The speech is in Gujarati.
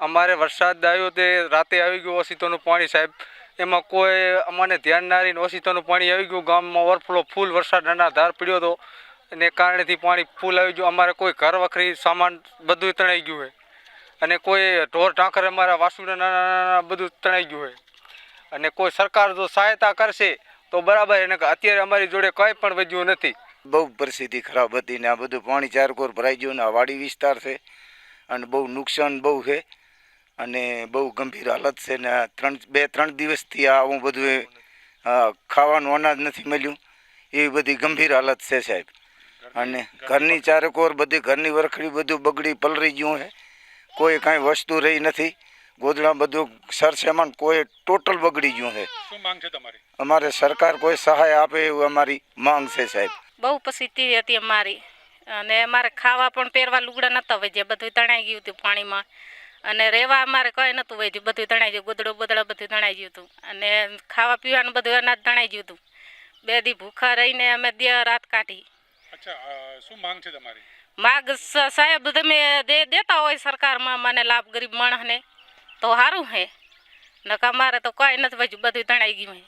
અમારે વરસાદ આવ્યો તે રાતે આવી ગયું ઓશિતોનું પાણી, સાહેબ. એમાં કોઈ અમને ધ્યાન ના રહીને ઓશિતોનું પાણી આવી ગયું. ગામમાં ઓવરફ્લો, ફૂલ વરસાદ ધાર પડ્યો હતો. એને કારણેથી પાણી ફૂલ આવી ગયું. અમારે કોઈ ઘર વખરી સામાન બધું તણાઈ ગયું હોય. અને કોઈ ઢોર ઢાંકર અમારા વાસુડા નાના નાના બધું તણાઈ ગયું હોય. અને કોઈ સરકાર જો સહાયતા કરશે, તો બરાબર એને અત્યારે અમારી જોડે કંઈ પણ વધ્યું નથી. બહુ પરિસ્થિતિ ખરાબ હતી ને આ બધું પાણી ચારકોર ભરાઈ ગયું ને આ વાડી વિસ્તાર છે. અને બહુ નુકસાન બહુ છે. અને બહુ ગંભીર હાલત છે ને આ ત્રણ બે ત્રણ દિવસથી આ આવું બધું એ, ખાવાનું અનાજ નથી મળ્યું. એવી બધી ગંભીર હાલત છે સાહેબ. અને ઘરની ચારેકોર બધી ઘરની વરખડી બધું બગડી પલરી ગયું છે. કોઈ કાંઈ વસ્તુ રહી નથી. ગોદડા બધું સરસેમાન કોઈ ટોટલ બગડી ગયું છે. શું માંગ છે તમારી? અમારે સરકાર કોઈ સહાય આપે એવું અમારી માંગ છે સાહેબ. બહુ પરિસ્થિતિ હતી અમારી. અને અમારે ખાવા પણ પહેરવા લુગડા નહોતા વધ્યા. બધું તણાઈ ગયું હતું પાણીમાં. અને રહેવા અમારે કંઈ નહોતું વધ્યું. બધું તણાઈ ગયું. ગોદડો બોદડો બધું તણાઈ ગયું હતું. અને ખાવા પીવાનું બધું અનાજ તણાઈ ગયું હતું. બે દી ભૂખા રહીને અમે દે રાત કાઢી. અચ્છા શું માંગ છે તમારી? માગ સાહેબ તમે દે દેતા હોય સરકારમાં મને લાભ ગરીબ માણસને તો સારું હે. નકા અમારે તો કંઈ નથી વધ્યું. બધું તણાઈ ગયું